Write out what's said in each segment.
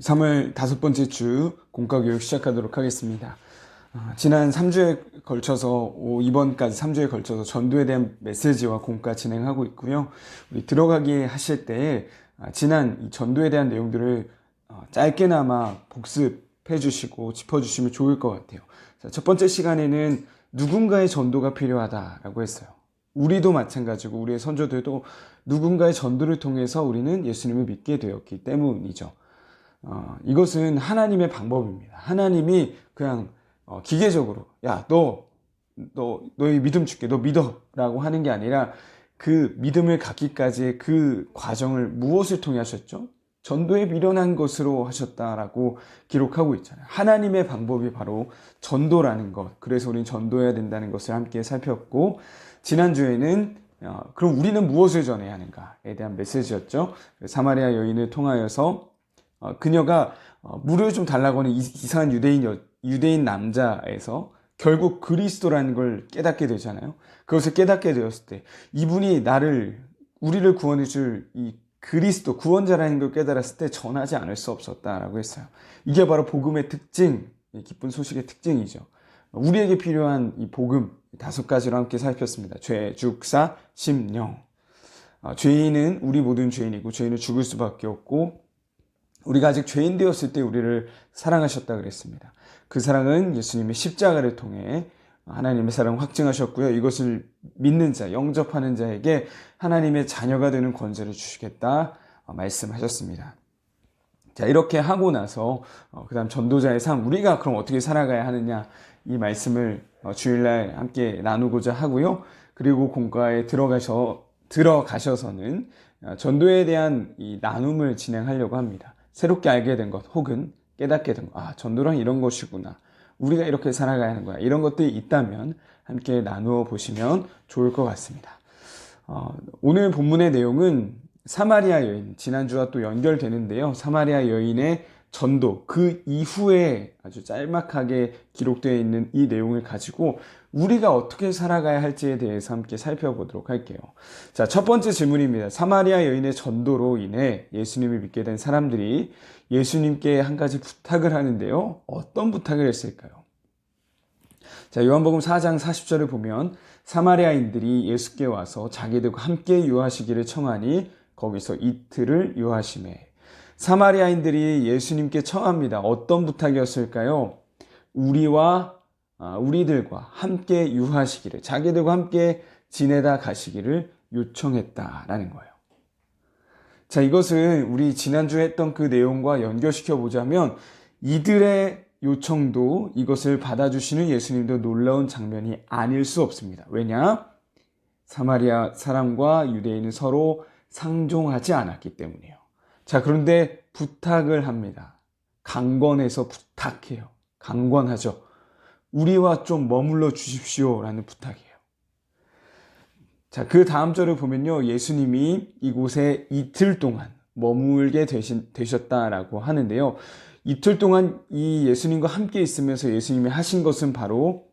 3월 다섯 번째 주 공과 교육 시작하도록 하겠습니다. 아, 지난 3주에 걸쳐서 오, 이번까지 3주에 걸쳐서 전도에 대한 메시지와 공과 진행하고 있고요. 우리 들어가기 하실 때 아, 지난 이 전도에 대한 내용들을 어, 짧게나마 복습해 주시고 짚어 주시면 좋을 것 같아요. 자, 첫 번째 시간에는 누군가의 전도가 필요하다라고 했어요. 우리도 마찬가지고 우리의 선조들도 누군가의 전도를 통해서 우리는 예수님을 믿게 되었기 때문이죠. 어, 이것은 하나님의 방법입니다. 하나님이 그냥 어, 기계적으로 야 너 너 너 의 믿음 줄게 너 믿어라고 하는 게 아니라 그 믿음을 갖기까지의 그 과정을 무엇을 통해 하셨죠? 전도에 미련한 것으로 하셨다라고 기록하고 있잖아요. 하나님의 방법이 바로 전도라는 것. 그래서 우리는 전도해야 된다는 것을 함께 살폈고 지난주에는 어, 그럼 우리는 무엇을 전해야 하는가에 대한 메시지였죠. 사마리아 여인을 통하여서 어, 그녀가 어, 물을 좀 달라고 하는 이- 이상한 유대인 여, 유대인 남자에서 결국 그리스도라는 걸 깨닫게 되잖아요. 그것을 깨닫게 되었을 때 이분이 나를 우리를 구원해 줄 이 그리스도 구원자라는 걸 깨달았을 때 전하지 않을 수 없었다라고 했어요. 이게 바로 복음의 특징, 이 기쁜 소식의 특징이죠. 우리에게 필요한 이 복음 다섯 가지로 함께 살폈습니다. 죄, 죽사, 심령. 어, 죄인은 우리 모든 죄인이고 죄인은 죽을 수밖에 없고 우리가 아직 죄인 되었을 때 우리를 사랑하셨다 그랬습니다. 그 사랑은 예수님의 십자가를 통해 하나님의 사랑 확증하셨고요. 이것을 믿는 자, 영접하는 자에게 하나님의 자녀가 되는 권세를 주시겠다 어, 말씀하셨습니다. 자, 이렇게 하고 나서 어, 그다음 전도자의 삶 우리가 그럼 어떻게 살아가야 하느냐 이 말씀을 어, 주일날 함께 나누고자 하고요. 그리고 공과에 들어가셔 들어가셔서는 어, 전도에 대한 이 나눔을 진행하려고 합니다. 새롭게 알게 된 것 혹은 깨닫게 된 것. 아, 전도란 이런 것이구나. 우리가 이렇게 살아가야 하는 거야. 이런 것들이 있다면 함께 나누어 보시면 좋을 것 같습니다. 어, 오늘 본문의 내용은 사마리아 여인, 지난주와 또 연결되는데요. 사마리아 여인의 전도, 그 이후에 아주 짤막하게 기록되어 있는 이 내용을 가지고 우리가 어떻게 살아가야 할지에 대해서 함께 살펴보도록 할게요. 자, 첫 번째 질문입니다. 사마리아 여인의 전도로 인해 예수님을 믿게 된 사람들이 예수님께 한 가지 부탁을 하는데요. 어떤 부탁을 했을까요? 자, 요한복음 4장 40절을 보면 사마리아인들이 예수께 와서 자기들과 함께 유하시기를 청하니 거기서 이틀을 유하심에 사마리아인들이 예수님께 청합니다. 어떤 부탁이었을까요? 우리와 아, 우리들과 함께 유하시기를 자기들과 함께 지내다 가시기를 요청했다라는 거예요. 자, 이것은 우리 지난주에 했던 그 내용과 연결시켜 보자면 이들의 요청도 이것을 받아주시는 예수님도 놀라운 장면이 아닐 수 없습니다. 왜냐? 사마리아 사람과 유대인은 서로 상종하지 않았기 때문이에요. 자, 그런데 부탁을 합니다. 강권해서 부탁해요. 강권하죠. 우리와 좀 머물러 주십시오. 라는 부탁이에요. 자, 그 다음 절을 보면요. 예수님이 이곳에 이틀 동안 머물게 되신, 되셨다라고 하는데요. 이틀 동안 이 예수님과 함께 있으면서 예수님이 하신 것은 바로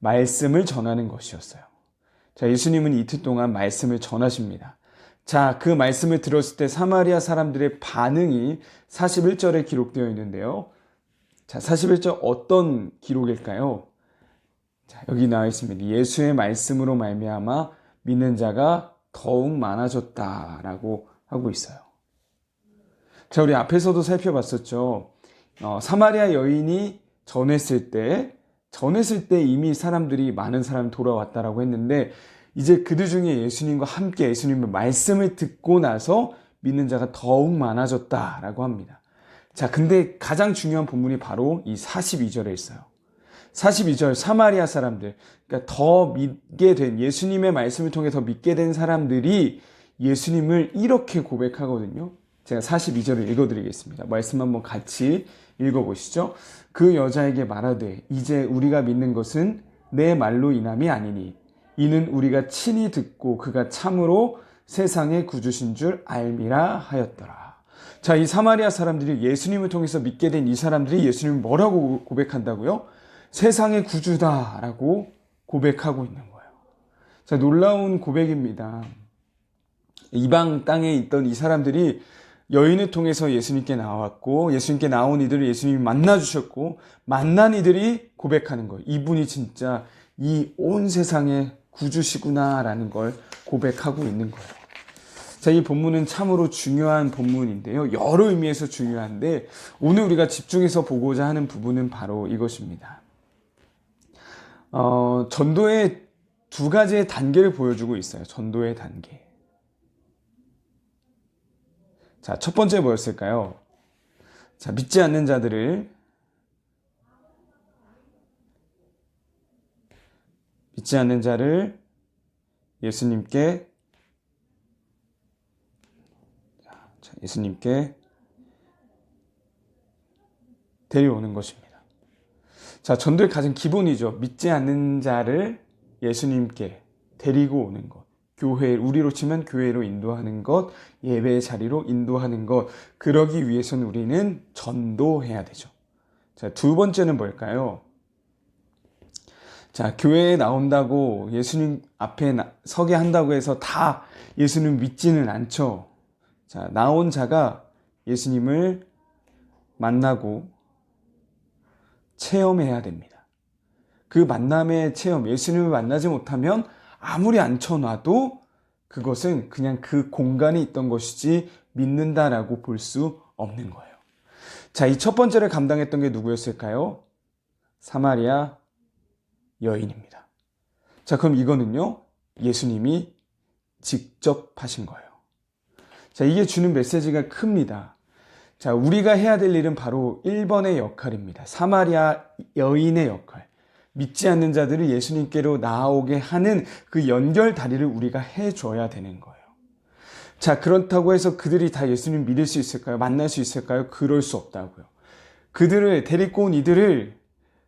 말씀을 전하는 것이었어요. 자, 예수님은 이틀 동안 말씀을 전하십니다. 자, 그 말씀을 들었을 때 사마리아 사람들의 반응이 41절에 기록되어 있는데요. 자, 41절 어떤 기록일까요? 자, 여기 나와 있습니다. 예수의 말씀으로 말미암아 믿는 자가 더욱 많아졌다라고 하고 있어요. 자, 우리 앞에서도 살펴봤었죠. 어, 사마리아 여인이 전했을 때, 전했을 때 이미 사람들이 많은 사람이 돌아왔다라고 했는데, 이제 그들 중에 예수님과 함께 예수님의 말씀을 듣고 나서 믿는 자가 더욱 많아졌다라고 합니다. 자, 근데 가장 중요한 본문이 바로 이 42절에 있어요. 42절 사마리아 사람들, 그러니까 더 믿게 된 예수님의 말씀을 통해 더 믿게 된 사람들이 예수님을 이렇게 고백하거든요. 제가 42절을 읽어 드리겠습니다. 말씀 한번 같이 읽어 보시죠. 그 여자에게 말하되 이제 우리가 믿는 것은 내 말로 인함이 아니니 이는 우리가 친히 듣고 그가 참으로 세상의 구주신 줄 알미라 하였더라. 자, 이 사마리아 사람들이 예수님을 통해서 믿게 된 이 사람들이 예수님을 뭐라고 고백한다고요? 세상의 구주다라고 고백하고 있는 거예요. 자, 놀라운 고백입니다. 이방 땅에 있던 이 사람들이 여인을 통해서 예수님께 나왔고 예수님께 나온 이들을 예수님이 만나 주셨고 만난 이들이 고백하는 거예요. 이분이 진짜 이 온 세상의 구주시구나라는 걸 고백하고 있는 거예요. 자, 이 본문은 참으로 중요한 본문인데요. 여러 의미에서 중요한데 오늘 우리가 집중해서 보고자 하는 부분은 바로 이것입니다. 어, 전도의 두 가지의 단계를 보여주고 있어요. 전도의 단계. 자, 첫 번째 뭐였을까요? 자, 믿지 않는 자들을 믿지 않는 자를 예수님께 자, 예수님께 데려오는 것입니다. 자, 전도의 가장 기본이죠. 믿지 않는 자를 예수님께 데리고 오는 것. 교회, 우리로 치면 교회로 인도하는 것, 예배의 자리로 인도하는 것. 그러기 위해서는 우리는 전도해야 되죠. 자, 두 번째는 뭘까요? 자, 교회에 나온다고 예수님 앞에 나, 서게 한다고 해서 다 예수님 믿지는 않죠. 자, 나온 자가 예수님을 만나고 체험해야 됩니다. 그 만남의 체험, 예수님을 만나지 못하면 아무리 앉혀놔도 그것은 그냥 그 공간에 있던 것이지 믿는다라고 볼 수 없는 거예요. 자, 이 첫 번째를 감당했던 게 누구였을까요? 사마리아 여인입니다. 자, 그럼 이거는요, 예수님이 직접 하신 거예요. 자, 이게 주는 메시지가 큽니다. 자, 우리가 해야 될 일은 바로 1번의 역할입니다. 사마리아 여인의 역할. 믿지 않는 자들을 예수님께로 나아오게 하는 그 연결 다리를 우리가 해줘야 되는 거예요. 자, 그렇다고 해서 그들이 다 예수님 믿을 수 있을까요? 만날 수 있을까요? 그럴 수 없다고요. 그들을 데리고 온 이들을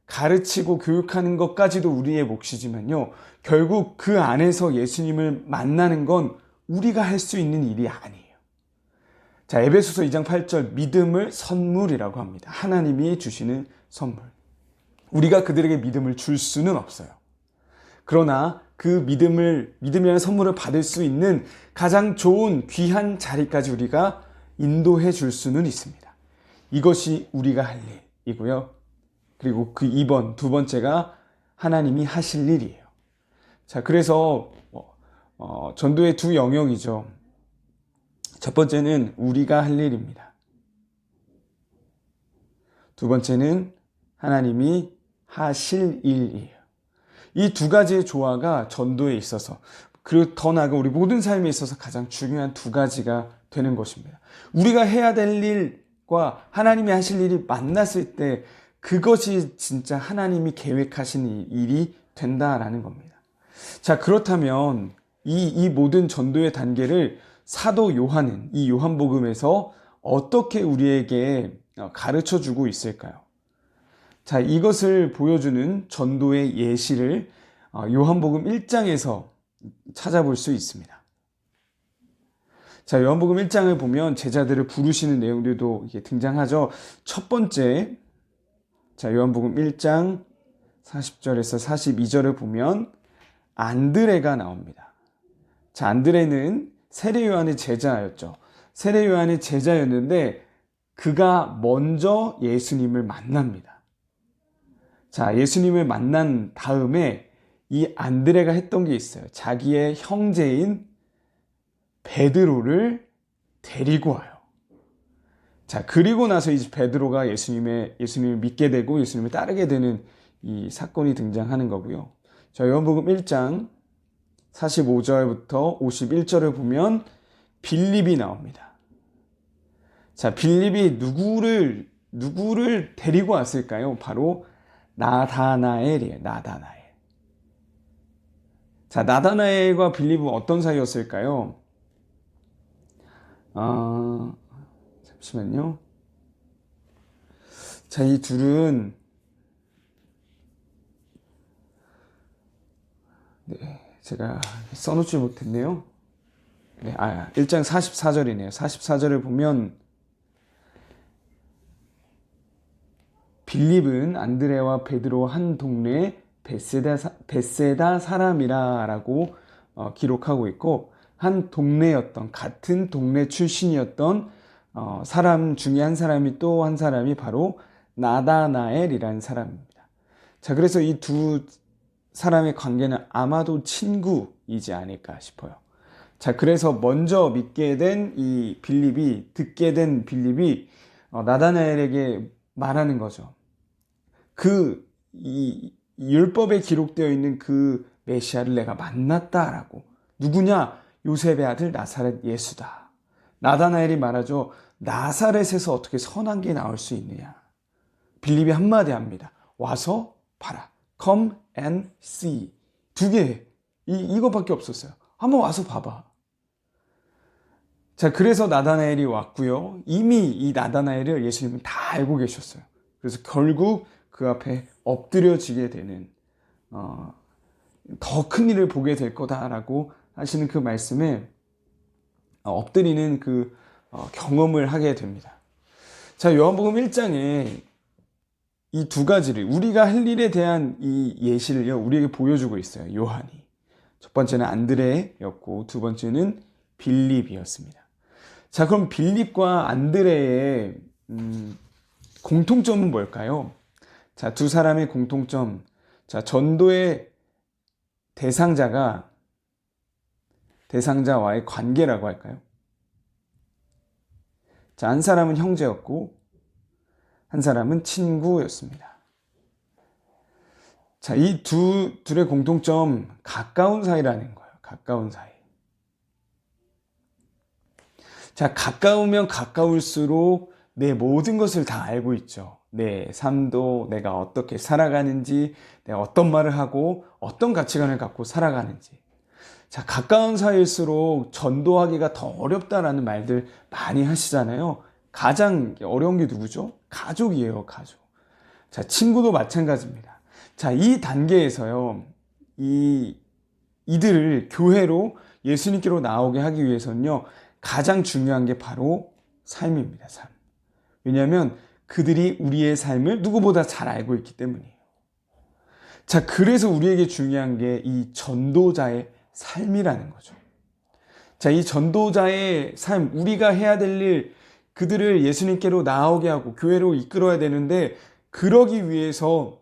가르치고 교육하는 것까지도 우리의 몫이지만요. 결국 그 안에서 예수님을 만나는 건 우리가 할 수 있는 일이 아니에요. 자, 에베소서 2장 8절 믿음을 선물이라고 합니다. 하나님이 주시는 선물. 우리가 그들에게 믿음을 줄 수는 없어요. 그러나 그 믿음을, 믿음이라는 선물을 받을 수 있는 가장 좋은 귀한 자리까지 우리가 인도해 줄 수는 있습니다. 이것이 우리가 할 일이고요. 그리고 그 2번, 두 번째가 하나님이 하실 일이에요. 자, 그래서, 어, 전도의 두 영역이죠. 첫 번째는 우리가 할 일입니다. 두 번째는 하나님이 하실 일이에요. 이 두 가지의 조화가 전도에 있어서 그리고 더 나아가 우리 모든 삶에 있어서 가장 중요한 두 가지가 되는 것입니다. 우리가 해야 될 일과 하나님이 하실 일이 만났을 때 그것이 진짜 하나님이 계획하신 일이 된다라는 겁니다. 자, 그렇다면 이, 이 모든 전도의 단계를 사도 요한은 이 요한복음에서 어떻게 우리에게 가르쳐 주고 있을까요? 자, 이것을 보여주는 전도의 예시를 어, 요한복음 1장에서 찾아볼 수 있습니다. 자, 요한복음 1장을 보면 제자들을 부르시는 내용들도 등장하죠. 첫 번째, 자, 요한복음 1장 40절에서 42절을 보면 안드레가 나옵니다. 자, 안드레는 세례 요한의 제자였죠. 세례 요한의 제자였는데 그가 먼저 예수님을 만납니다. 자, 예수님을 만난 다음에 이 안드레가 했던 게 있어요. 자기의 형제인 베드로를 데리고 와요. 자, 그리고 나서 이제 베드로가 예수님의, 예수님을 믿게 되고 예수님을 따르게 되는 이 사건이 등장하는 거고요. 자, 요한복음 1장 45절부터 51절을 보면 빌립이 나옵니다. 자, 빌립이 누구를, 누구를 데리고 왔을까요? 바로 나다나엘이에요. 나다나엘. 자, 나다나엘과 빌립은 어떤 사이였을까요? 아, 잠시만요. 자, 이 둘은 네, 제가 써놓지 못했네요. 네, 아, 1장 44절이네요. 44절을 보면 빌립은 안드레와 베드로 한 동네 베세다, 베세다 사람이라라고 어, 기록하고 있고 한 동네였던 같은 동네 출신이었던 어, 사람 중에 한 사람이 또 한 사람이 바로 나다나엘이라는 사람입니다. 자, 그래서 이 두 사람의 관계는 아마도 친구이지 않을까 싶어요. 자, 그래서 먼저 믿게 된 이 빌립이, 듣게 된 빌립이 어, 나다나엘에게 말하는 거죠. 그, 이, 이 율법에 기록되어 있는 그 메시아를 내가 만났다라고. 누구냐? 요셉의 아들 나사렛 예수다. 나다나엘이 말하죠. 나사렛에서 어떻게 선한 게 나올 수 있느냐. 빌립이 한마디 합니다. 와서 봐라. Come and see. 두 개. 이, 이거밖에 없었어요. 한번 와서 봐봐. 자, 그래서 나다나엘이 왔고요. 이미 이 나다나엘을 예수님은 다 알고 계셨어요. 그래서 결국 그 앞에 엎드려지게 되는, 어, 더 큰 일을 보게 될 거다라고 하시는 그 말씀에 어, 엎드리는 그 어, 경험을 하게 됩니다. 자, 요한복음 1장에 이 두 가지를 우리가 할 일에 대한 이 예시를요 우리에게 보여주고 있어요 요한이. 첫 번째는 안드레였고 두 번째는 빌립이었습니다. 자 그럼 빌립과 안드레의 음, 공통점은 뭘까요? 자 두 사람의 공통점. 자 전도의 대상자가 대상자와의 관계라고 할까요 자 한 사람은 형제였고 한 사람은 친구였습니다. 자, 이 두, 둘의 공통점, 가까운 사이라는 거예요. 가까운 사이. 자, 가까우면 가까울수록 내 모든 것을 다 알고 있죠. 내 삶도 내가 어떻게 살아가는지, 내가 어떤 말을 하고, 어떤 가치관을 갖고 살아가는지. 자, 가까운 사이일수록 전도하기가 더 어렵다라는 말들 많이 하시잖아요. 가장 어려운 게 누구죠? 가족이에요, 가족. 자, 친구도 마찬가지입니다. 자, 이 단계에서요, 이, 이들을 교회로 예수님께로 나오게 하기 위해서는요, 가장 중요한 게 바로 삶입니다, 삶. 왜냐하면 그들이 우리의 삶을 누구보다 잘 알고 있기 때문이에요. 자, 그래서 우리에게 중요한 게 이 전도자의 삶이라는 거죠. 자, 이 전도자의 삶, 우리가 해야 될 일, 그들을 예수님께로 나오게 하고 교회로 이끌어야 되는데 그러기 위해서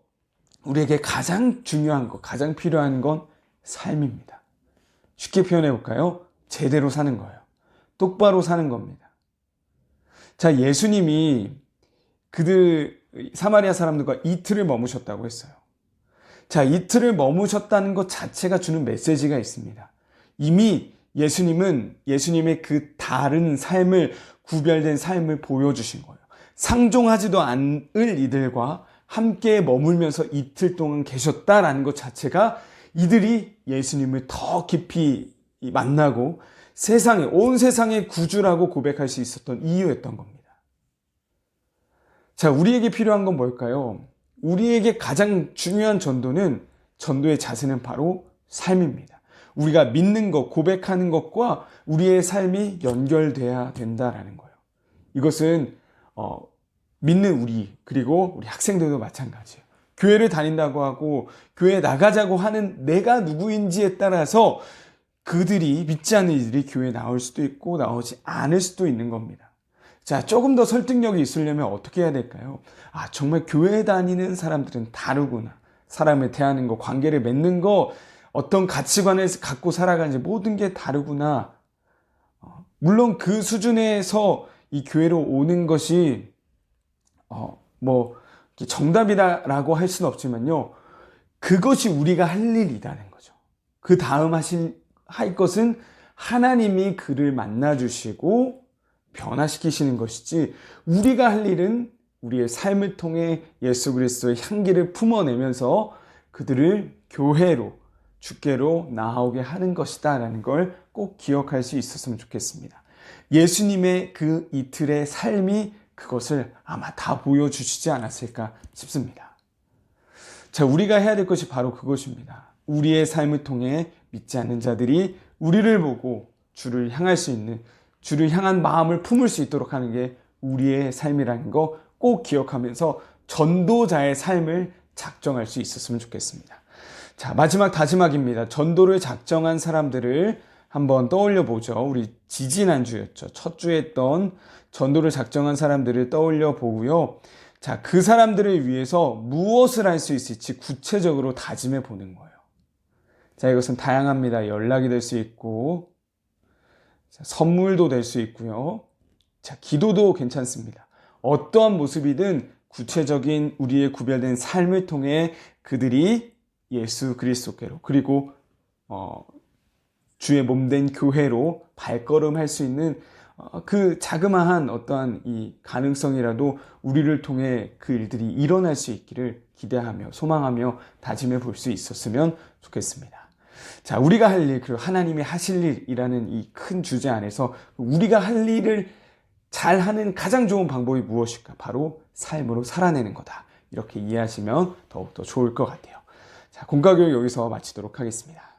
우리에게 가장 중요한 것, 가장 필요한 건 삶입니다. 쉽게 표현해 볼까요? 제대로 사는 거예요. 똑바로 사는 겁니다. 자, 예수님이 그들 사마리아 사람들과 이틀을 머무셨다고 했어요. 자, 이틀을 머무셨다는 것 자체가 주는 메시지가 있습니다. 이미 예수님은 예수님의 그 다른 삶을 구별된 삶을 보여주신 거예요. 상종하지도 않을 이들과 함께 머물면서 이틀 동안 계셨다라는 것 자체가 이들이 예수님을 더 깊이 만나고 세상에, 온 세상의 구주라고 고백할 수 있었던 이유였던 겁니다. 자, 우리에게 필요한 건 뭘까요? 우리에게 가장 중요한 전도는 전도의 자세는 바로 삶입니다. 우리가 믿는 것, 고백하는 것과 우리의 삶이 연결돼야 된다라는 거예요. 이것은 어, 믿는 우리 그리고 우리 학생들도 마찬가지예요. 교회를 다닌다고 하고 교회 나가자고 하는 내가 누구인지에 따라서 그들이 믿지 않는 이들이 교회에 나올 수도 있고 나오지 않을 수도 있는 겁니다. 자, 조금 더 설득력이 있으려면 어떻게 해야 될까요? 아, 정말 교회 다니는 사람들은 다르구나. 사람을 대하는 거, 관계를 맺는 거, 어떤 가치관을 갖고 살아가는지 모든 게 다르구나. 어, 물론 그 수준에서 이 교회로 오는 것이 어, 뭐 정답이다라고 할 수는 없지만요. 그것이 우리가 할 일이라는 거죠. 그 다음 하실 할 것은 하나님이 그를 만나 주시고 변화시키시는 것이지 우리가 할 일은 우리의 삶을 통해 예수 그리스도의 향기를 품어내면서 그들을 교회로 주께로 나오게 하는 것이다 라는 걸 꼭 기억할 수 있었으면 좋겠습니다. 예수님의 그 이틀의 삶이 그것을 아마 다 보여주시지 않았을까 싶습니다. 자, 우리가 해야 될 것이 바로 그것입니다. 우리의 삶을 통해 믿지 않는 자들이 우리를 보고 주를 향할 수 있는, 주를 향한 마음을 품을 수 있도록 하는 게 우리의 삶이라는 거 꼭 기억하면서 전도자의 삶을 작정할 수 있었으면 좋겠습니다. 자, 마지막 다짐막입니다. 전도를 작정한 사람들을 한번 떠올려 보죠. 우리 지지난주였죠. 첫 주에 했던 전도를 작정한 사람들을 떠올려 보고요. 자, 그 사람들을 위해서 무엇을 할 수 있을지 구체적으로 다짐해 보는 거예요. 자, 이것은 다양합니다. 연락이 될 수 있고, 자, 선물도 될 수 있고요. 자, 기도도 괜찮습니다. 어떠한 모습이든 구체적인 우리의 구별된 삶을 통해 그들이 예수 그리스도께로 그리고 어, 주의 몸된 교회로 발걸음할 수 있는 어, 그 자그마한 어떠한 이 가능성이라도 우리를 통해 그 일들이 일어날 수 있기를 기대하며 소망하며 다짐해 볼 수 있었으면 좋겠습니다. 자, 우리가 할 일, 그리고 하나님이 하실 일이라는 이 큰 주제 안에서 우리가 할 일을 잘 하는 가장 좋은 방법이 무엇일까? 바로 삶으로 살아내는 거다. 이렇게 이해하시면 더욱더 좋을 것 같아요. 자, 공과교육 여기서 마치도록 하겠습니다.